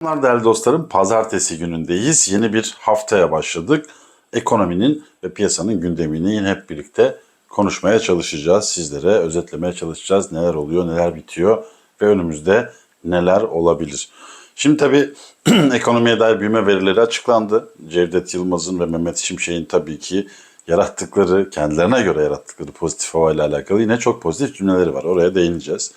Merhabalar değerli dostlarım. Pazartesi günündeyiz. Yeni bir haftaya başladık. Ekonominin ve piyasanın gündemini yine hep birlikte konuşmaya çalışacağız. Sizlere özetlemeye çalışacağız. Neler oluyor, neler bitiyor ve önümüzde neler olabilir. Şimdi tabii ekonomiye dair büyüme verileri açıklandı. Cevdet Yılmaz'ın ve Mehmet Şimşek'in tabii ki yarattıkları, kendilerine göre yarattıkları pozitif havayla alakalı yine çok pozitif cümleleri var. Oraya değineceğiz.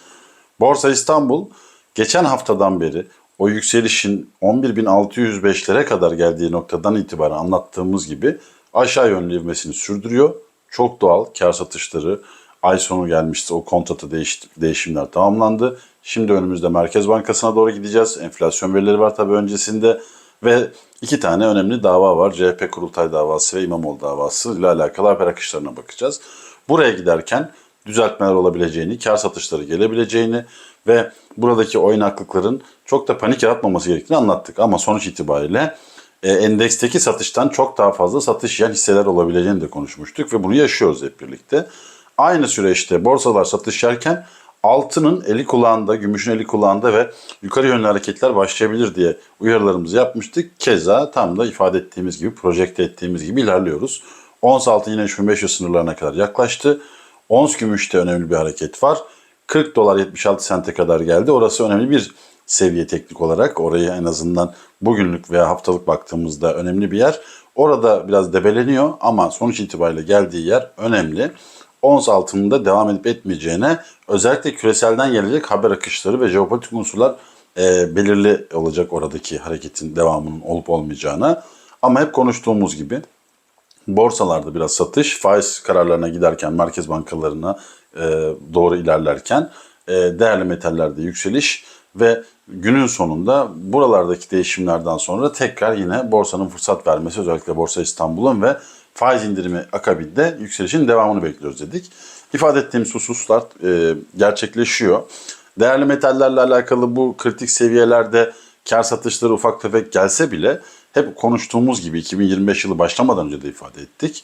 Borsa İstanbul geçen haftadan beri o yükselişin 11.605'lere kadar geldiği noktadan itibaren anlattığımız gibi aşağı yönlü ivmesini sürdürüyor. Çok doğal kar satışları ay sonu gelmişti. O kontratı değiş, değişimler tamamlandı. Şimdi önümüzde Merkez Bankası'na doğru gideceğiz. Enflasyon verileri var tabii öncesinde. Ve iki tane önemli dava var. CHP kurultay davası ve İmamoğlu davası ile alakalı haber akışlarına bakacağız. Buraya giderken düzeltmeler olabileceğini, kar satışları gelebileceğini ve buradaki oynaklıkların çok da panik yaratmaması gerektiğini anlattık. Ama sonuç itibariyle e, endeksteki satıştan çok daha fazla satış yiyen hisseler olabileceğini de konuşmuştuk ve bunu yaşıyoruz hep birlikte. Aynı süreçte borsalar satış yerken altının eli kulağında, gümüşün eli kulağında ve yukarı yönlü hareketler başlayabilir diye uyarılarımızı yapmıştık. Keza tam da ifade ettiğimiz gibi, projekte ettiğimiz gibi ilerliyoruz. Ons altın yine 3500 sınırlarına kadar yaklaştı. Ons gümüşte önemli bir hareket var. 40 dolar 76 sente kadar geldi. Orası önemli bir seviye teknik olarak. Orayı en azından bugünlük veya haftalık baktığımızda önemli bir yer. Orada biraz debeleniyor ama sonuç itibariyle geldiği yer önemli. Ons altında devam edip etmeyeceğine özellikle küreselden gelecek haber akışları ve jeopolitik unsurlar e, belirli olacak oradaki hareketin devamının olup olmayacağına. Ama hep konuştuğumuz gibi borsalarda biraz satış, faiz kararlarına giderken, merkez bankalarına e, doğru ilerlerken e, değerli metallerde yükseliş ve günün sonunda buralardaki değişimlerden sonra tekrar yine borsanın fırsat vermesi özellikle Borsa İstanbul'un ve faiz indirimi akabinde yükselişin devamını bekliyoruz dedik. İfade ettiğimiz hususlar e, gerçekleşiyor. Değerli metallerle alakalı bu kritik seviyelerde kar satışları ufak tefek gelse bile hep konuştuğumuz gibi 2025 yılı başlamadan önce de ifade ettik.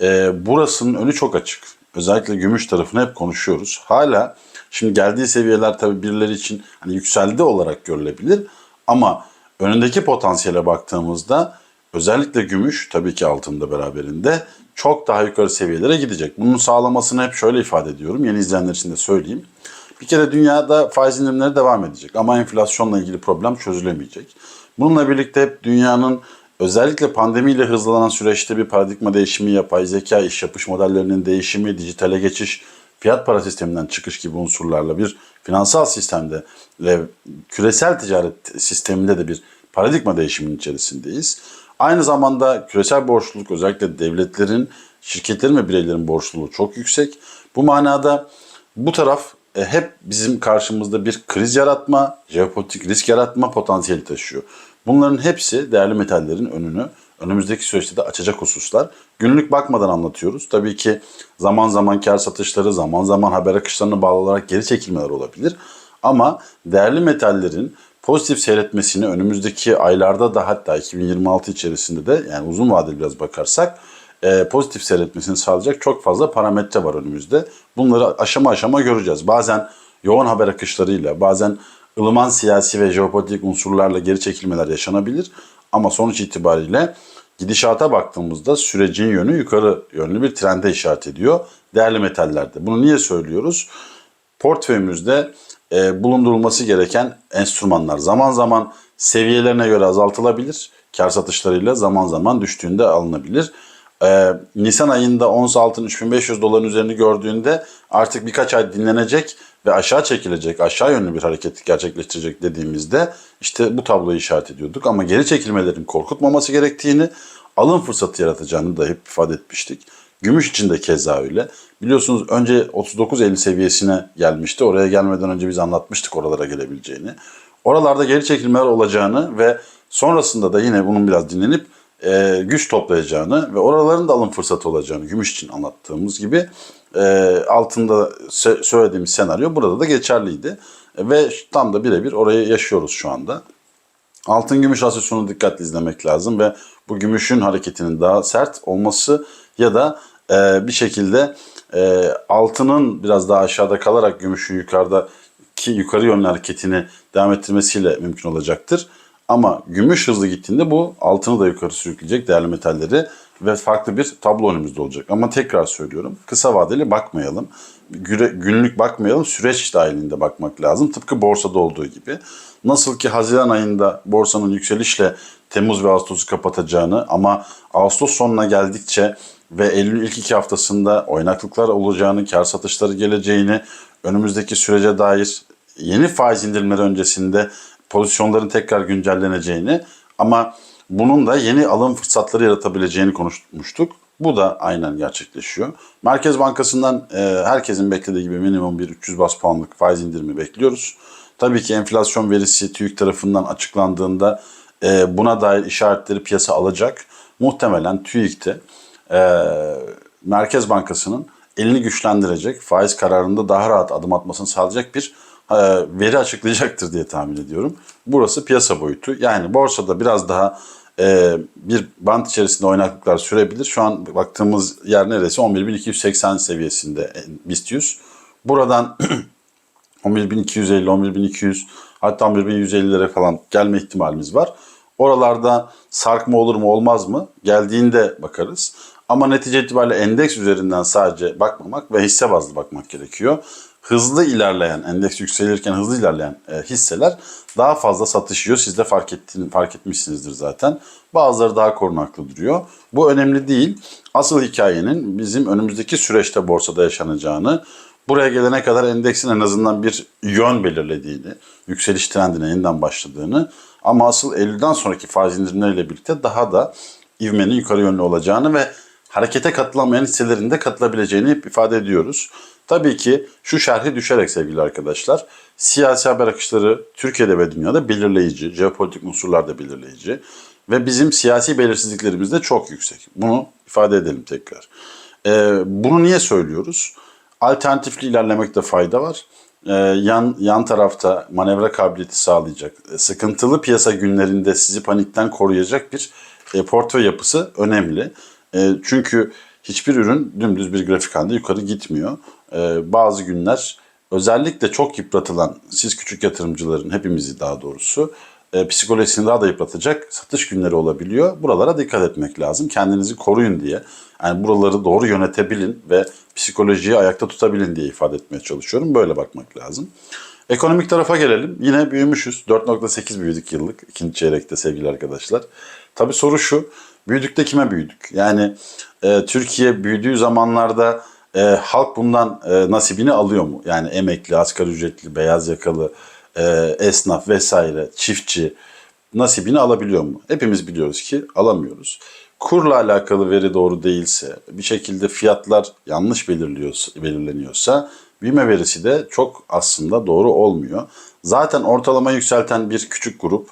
E, burasının önü çok açık. Özellikle gümüş tarafını hep konuşuyoruz. Hala şimdi geldiği seviyeler tabii birileri için hani yükseldi olarak görülebilir ama önündeki potansiyele baktığımızda özellikle gümüş tabii ki altında beraberinde çok daha yukarı seviyelere gidecek. Bunun sağlamasını hep şöyle ifade ediyorum. Yeni izleyenler için de söyleyeyim. Bir kere dünyada faiz indirimleri devam edecek ama enflasyonla ilgili problem çözülemeyecek. Bununla birlikte hep dünyanın özellikle pandemiyle hızlanan süreçte bir paradigma değişimi, yapay zeka, iş yapış modellerinin değişimi, dijitale geçiş, fiyat para sisteminden çıkış gibi unsurlarla bir finansal sistemde ve küresel ticaret sisteminde de bir paradigma değişiminin içerisindeyiz. Aynı zamanda küresel borçluluk özellikle devletlerin, şirketlerin ve bireylerin borçluluğu çok yüksek. Bu manada bu taraf hep bizim karşımızda bir kriz yaratma, jeopolitik risk yaratma potansiyeli taşıyor. Bunların hepsi değerli metallerin önünü önümüzdeki süreçte de açacak hususlar. Günlük bakmadan anlatıyoruz. Tabii ki zaman zaman kar satışları, zaman zaman haber akışlarına bağlı olarak geri çekilmeler olabilir. Ama değerli metallerin pozitif seyretmesini önümüzdeki aylarda da hatta 2026 içerisinde de yani uzun vadeli biraz bakarsak e, pozitif seyretmesini sağlayacak çok fazla parametre var önümüzde. Bunları aşama aşama göreceğiz. Bazen yoğun haber akışlarıyla, bazen ılıman siyasi ve jeopolitik unsurlarla geri çekilmeler yaşanabilir. Ama sonuç itibariyle gidişata baktığımızda sürecin yönü yukarı yönlü bir trende işaret ediyor. Değerli metallerde. Bunu niye söylüyoruz? Portföyümüzde e, bulundurulması gereken enstrümanlar zaman zaman seviyelerine göre azaltılabilir. Kar satışlarıyla zaman zaman düştüğünde alınabilir. Ee, Nisan ayında ons altın 3500 doların üzerini gördüğünde artık birkaç ay dinlenecek ve aşağı çekilecek, aşağı yönlü bir hareket gerçekleştirecek dediğimizde işte bu tabloyu işaret ediyorduk. Ama geri çekilmelerin korkutmaması gerektiğini, alım fırsatı yaratacağını da hep ifade etmiştik. Gümüş için de keza öyle. Biliyorsunuz önce 39.50 seviyesine gelmişti. Oraya gelmeden önce biz anlatmıştık oralara gelebileceğini. Oralarda geri çekilmeler olacağını ve sonrasında da yine bunun biraz dinlenip e, güç toplayacağını ve oraların da alım fırsatı olacağını gümüş için anlattığımız gibi e, altında söylediğimiz senaryo burada da geçerliydi. E, ve tam da birebir orayı yaşıyoruz şu anda. Altın gümüş rasyosunu dikkatli izlemek lazım ve bu gümüşün hareketinin daha sert olması ya da e, bir şekilde e, altının biraz daha aşağıda kalarak gümüşün yukarıda ki yukarı yönlü hareketini devam ettirmesiyle mümkün olacaktır. Ama gümüş hızlı gittiğinde bu altını da yukarı sürükleyecek değerli metalleri ve farklı bir tablo önümüzde olacak. Ama tekrar söylüyorum kısa vadeli bakmayalım. Güre- Günlük bakmayalım süreç dahilinde bakmak lazım. Tıpkı borsada olduğu gibi. Nasıl ki Haziran ayında borsanın yükselişle Temmuz ve Ağustos'u kapatacağını ama Ağustos sonuna geldikçe ve Eylül ilk iki haftasında oynaklıklar olacağını, kar satışları geleceğini, önümüzdeki sürece dair yeni faiz indirimleri öncesinde pozisyonların tekrar güncelleneceğini ama bunun da yeni alım fırsatları yaratabileceğini konuşmuştuk. Bu da aynen gerçekleşiyor. Merkez Bankası'ndan e, herkesin beklediği gibi minimum bir 300 bas puanlık faiz indirimi bekliyoruz. Tabii ki enflasyon verisi TÜİK tarafından açıklandığında e, buna dair işaretleri piyasa alacak. Muhtemelen TÜİK'te e, Merkez Bankası'nın elini güçlendirecek, faiz kararında daha rahat adım atmasını sağlayacak bir veri açıklayacaktır diye tahmin ediyorum. Burası piyasa boyutu. Yani borsada biraz daha e, bir bant içerisinde oynaklıklar sürebilir. Şu an baktığımız yer neresi? 11.280 seviyesinde BIST 100. Buradan 11.250, 11.200 hatta 11.150'lere falan gelme ihtimalimiz var. Oralarda sarkma olur mu olmaz mı? Geldiğinde bakarız. Ama netice itibariyle endeks üzerinden sadece bakmamak ve hisse bazlı bakmak gerekiyor. Hızlı ilerleyen, endeks yükselirken hızlı ilerleyen e, hisseler daha fazla satışıyor. Siz de fark, ettiğini, fark etmişsinizdir zaten. Bazıları daha korunaklı duruyor. Bu önemli değil. Asıl hikayenin bizim önümüzdeki süreçte borsada yaşanacağını, buraya gelene kadar endeksin en azından bir yön belirlediğini, yükseliş trendine yeniden başladığını ama asıl Eylül'den sonraki faiz indirimleriyle birlikte daha da ivmenin yukarı yönlü olacağını ve harekete katılamayan hisselerin de katılabileceğini hep ifade ediyoruz. Tabii ki şu şerhi düşerek sevgili arkadaşlar, siyasi haber akışları Türkiye'de ve dünyada belirleyici, jeopolitik unsurlar da belirleyici ve bizim siyasi belirsizliklerimiz de çok yüksek. Bunu ifade edelim tekrar. Ee, bunu niye söylüyoruz? Alternatifli ilerlemekte fayda var. Ee, yan yan tarafta manevra kabiliyeti sağlayacak, e, sıkıntılı piyasa günlerinde sizi panikten koruyacak bir e, portföy yapısı önemli. E, çünkü hiçbir ürün dümdüz bir grafik halinde yukarı gitmiyor. E, bazı günler özellikle çok yıpratılan siz küçük yatırımcıların hepimizi daha doğrusu e, psikolojisini daha da yıpratacak satış günleri olabiliyor. Buralara dikkat etmek lazım. Kendinizi koruyun diye. Yani buraları doğru yönetebilin ve psikolojiyi ayakta tutabilin diye ifade etmeye çalışıyorum. Böyle bakmak lazım. Ekonomik tarafa gelelim. Yine büyümüşüz. 4.8 büyüdük yıllık ikinci çeyrekte sevgili arkadaşlar. Tabii soru şu. Büyüdük de kime büyüdük? Yani e, Türkiye büyüdüğü zamanlarda e, halk bundan e, nasibini alıyor mu? Yani emekli, asgari ücretli, beyaz yakalı, e, esnaf vesaire, çiftçi nasibini alabiliyor mu? Hepimiz biliyoruz ki alamıyoruz. Kurla alakalı veri doğru değilse, bir şekilde fiyatlar yanlış belirleniyorsa büyüme verisi de çok aslında doğru olmuyor. Zaten ortalama yükselten bir küçük grup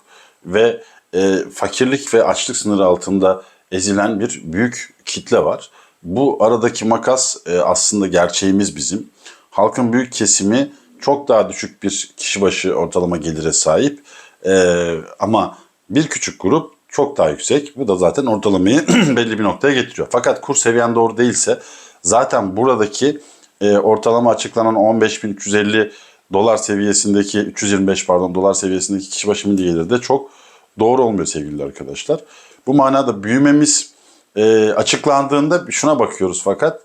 ve e, fakirlik ve açlık sınırı altında ezilen bir büyük kitle var. Bu aradaki makas e, aslında gerçeğimiz bizim. Halkın büyük kesimi çok daha düşük bir kişi başı ortalama gelire sahip. E, ama bir küçük grup çok daha yüksek. Bu da zaten ortalamayı belli bir noktaya getiriyor. Fakat kur seviyen doğru değilse zaten buradaki e, ortalama açıklanan 15.350 dolar seviyesindeki 325 pardon dolar seviyesindeki kişi başı milli gelir de çok doğru olmuyor sevgili arkadaşlar. Bu manada büyümemiz e, açıklandığında şuna bakıyoruz fakat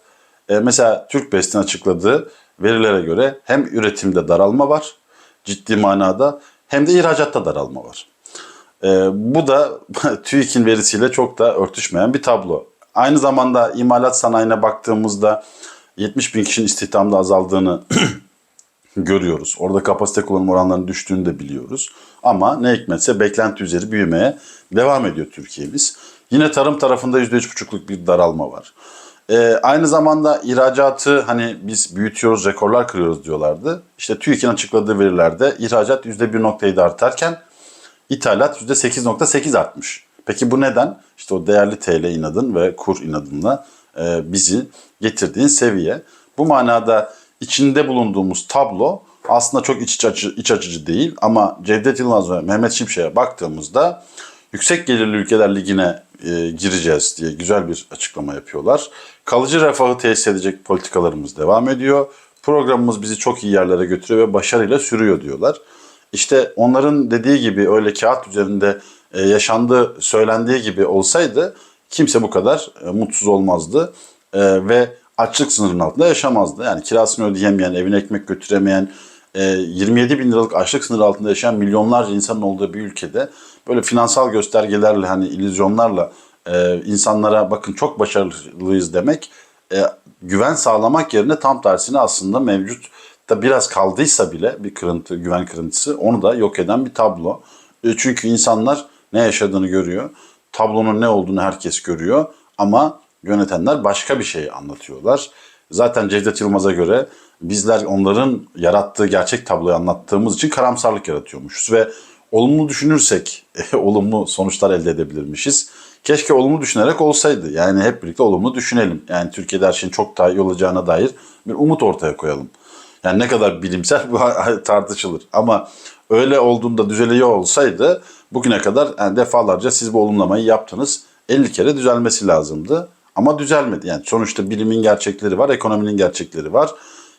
e, mesela Türk Best'in açıkladığı verilere göre hem üretimde daralma var ciddi manada hem de ihracatta daralma var. E, bu da TÜİK'in verisiyle çok da örtüşmeyen bir tablo. Aynı zamanda imalat sanayine baktığımızda 70 bin kişinin istihdamda azaldığını görüyoruz. Orada kapasite kullanım oranlarının düştüğünü de biliyoruz. Ama ne hikmetse beklenti üzeri büyümeye devam ediyor Türkiye'miz. Yine tarım tarafında %3,5'luk bir daralma var. Ee, aynı zamanda ihracatı hani biz büyütüyoruz, rekorlar kırıyoruz diyorlardı. İşte TÜİK'in açıkladığı verilerde ihracat %1.7 artarken ithalat %8.8 artmış. Peki bu neden? İşte o değerli TL inadın ve kur inadınla e, bizi getirdiğin seviye. Bu manada içinde bulunduğumuz tablo aslında çok iç açıcı, iç açıcı değil ama Cevdet Yılmaz ve Mehmet Şimşek'e baktığımızda yüksek gelirli ülkeler ligine e, gireceğiz diye güzel bir açıklama yapıyorlar. Kalıcı refahı tesis edecek politikalarımız devam ediyor. Programımız bizi çok iyi yerlere götürüyor ve başarıyla sürüyor diyorlar. işte onların dediği gibi öyle kağıt üzerinde e, yaşandığı söylendiği gibi olsaydı kimse bu kadar e, mutsuz olmazdı E, ve açlık sınırının altında yaşamazdı. Yani kirasını ödeyemeyen, evine ekmek götüremeyen, e, 27 bin liralık açlık sınırı altında yaşayan milyonlarca insanın olduğu bir ülkede böyle finansal göstergelerle hani illüzyonlarla e, insanlara bakın çok başarılıyız demek e, güven sağlamak yerine tam tersine aslında mevcut da biraz kaldıysa bile bir kırıntı, güven kırıntısı onu da yok eden bir tablo. E, çünkü insanlar ne yaşadığını görüyor. Tablonun ne olduğunu herkes görüyor ama yönetenler başka bir şey anlatıyorlar. Zaten Cevdet Yılmaz'a göre bizler onların yarattığı gerçek tabloyu anlattığımız için karamsarlık yaratıyormuşuz ve olumlu düşünürsek olumlu sonuçlar elde edebilirmişiz. Keşke olumlu düşünerek olsaydı. Yani hep birlikte olumlu düşünelim. Yani Türkiye'de her şeyin çok daha iyi olacağına dair bir umut ortaya koyalım. Yani ne kadar bilimsel bu tartışılır. Ama öyle olduğunda düzeliyor olsaydı bugüne kadar yani defalarca siz bu olumlamayı yaptınız. 50 kere düzelmesi lazımdı. Ama düzelmedi. Yani sonuçta bilimin gerçekleri var, ekonominin gerçekleri var.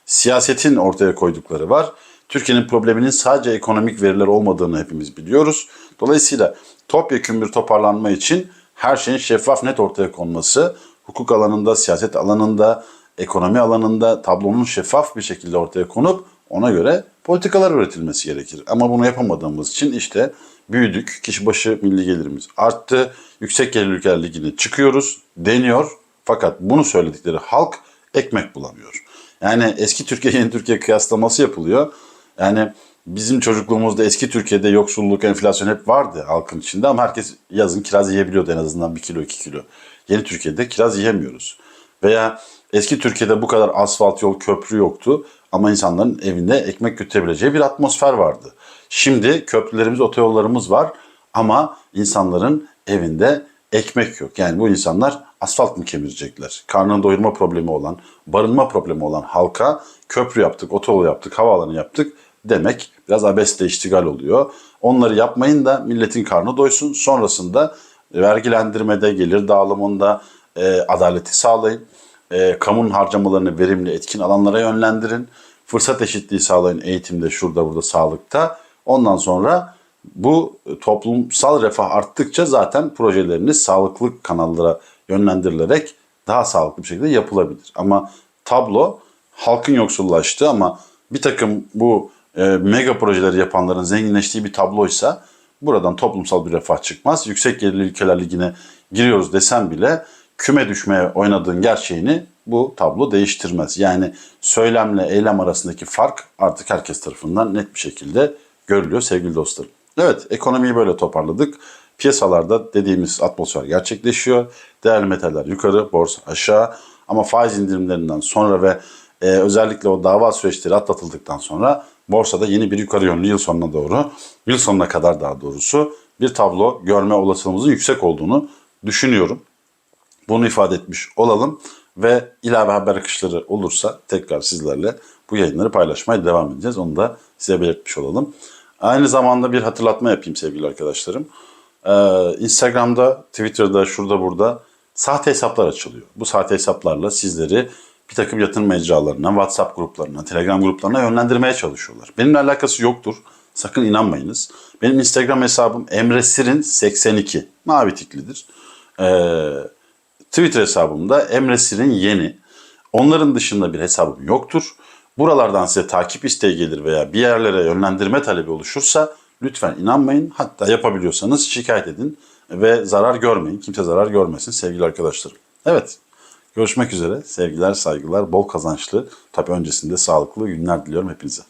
Siyasetin ortaya koydukları var. Türkiye'nin probleminin sadece ekonomik veriler olmadığını hepimiz biliyoruz. Dolayısıyla topyekun bir toparlanma için her şeyin şeffaf net ortaya konması, hukuk alanında, siyaset alanında, ekonomi alanında tablonun şeffaf bir şekilde ortaya konup ona göre politikalar üretilmesi gerekir. Ama bunu yapamadığımız için işte büyüdük, kişi başı milli gelirimiz arttı, yüksek gelirli ülkeler ligine çıkıyoruz deniyor. Fakat bunu söyledikleri halk ekmek bulamıyor. Yani eski Türkiye yeni Türkiye kıyaslaması yapılıyor. Yani bizim çocukluğumuzda eski Türkiye'de yoksulluk, enflasyon hep vardı halkın içinde ama herkes yazın kiraz yiyebiliyordu en azından bir kilo iki kilo. Yeni Türkiye'de kiraz yiyemiyoruz. Veya eski Türkiye'de bu kadar asfalt yol köprü yoktu ama insanların evinde ekmek götürebileceği bir atmosfer vardı. Şimdi köprülerimiz, otoyollarımız var ama insanların evinde ekmek yok. Yani bu insanlar asfalt mı kemirecekler? Karnını doyurma problemi olan, barınma problemi olan halka köprü yaptık, otoyol yaptık, havaalanı yaptık demek biraz abesle iştigal oluyor. Onları yapmayın da milletin karnı doysun. Sonrasında vergilendirmede, gelir dağılımında e, adaleti sağlayın. E, kamunun harcamalarını verimli, etkin alanlara yönlendirin. Fırsat eşitliği sağlayın eğitimde, şurada, burada, sağlıkta. Ondan sonra bu toplumsal refah arttıkça zaten projeleriniz sağlıklı kanallara yönlendirilerek daha sağlıklı bir şekilde yapılabilir. Ama tablo halkın yoksullaştığı ama bir takım bu e, mega projeleri yapanların zenginleştiği bir tabloysa buradan toplumsal bir refah çıkmaz. Yüksek gelirli ülkeler ligine giriyoruz desem bile küme düşmeye oynadığın gerçeğini bu tablo değiştirmez. Yani söylemle eylem arasındaki fark artık herkes tarafından net bir şekilde görülüyor sevgili dostlarım. Evet ekonomiyi böyle toparladık. Piyasalarda dediğimiz atmosfer gerçekleşiyor. Değerli metaller yukarı, borsa aşağı. Ama faiz indirimlerinden sonra ve e, özellikle o dava süreçleri atlatıldıktan sonra borsada yeni bir yukarı yönlü yıl sonuna doğru, yıl sonuna kadar daha doğrusu bir tablo görme olasılığımızın yüksek olduğunu düşünüyorum. Bunu ifade etmiş olalım ve ilave haber akışları olursa tekrar sizlerle bu yayınları paylaşmaya devam edeceğiz. Onu da size belirtmiş olalım. Aynı zamanda bir hatırlatma yapayım sevgili arkadaşlarım. Ee, Instagram'da, Twitter'da, şurada burada sahte hesaplar açılıyor. Bu sahte hesaplarla sizleri bir takım yatırım mecralarına, WhatsApp gruplarına, Telegram gruplarına yönlendirmeye çalışıyorlar. Benimle alakası yoktur. Sakın inanmayınız. Benim Instagram hesabım emresirin82. Mavi tiklidir. Ee, Twitter hesabımda emresirin yeni. Onların dışında bir hesabım yoktur. Buralardan size takip isteği gelir veya bir yerlere yönlendirme talebi oluşursa lütfen inanmayın. Hatta yapabiliyorsanız şikayet edin ve zarar görmeyin. Kimse zarar görmesin sevgili arkadaşlarım. Evet görüşmek üzere. Sevgiler, saygılar, bol kazançlı, tabii öncesinde sağlıklı günler diliyorum hepinize.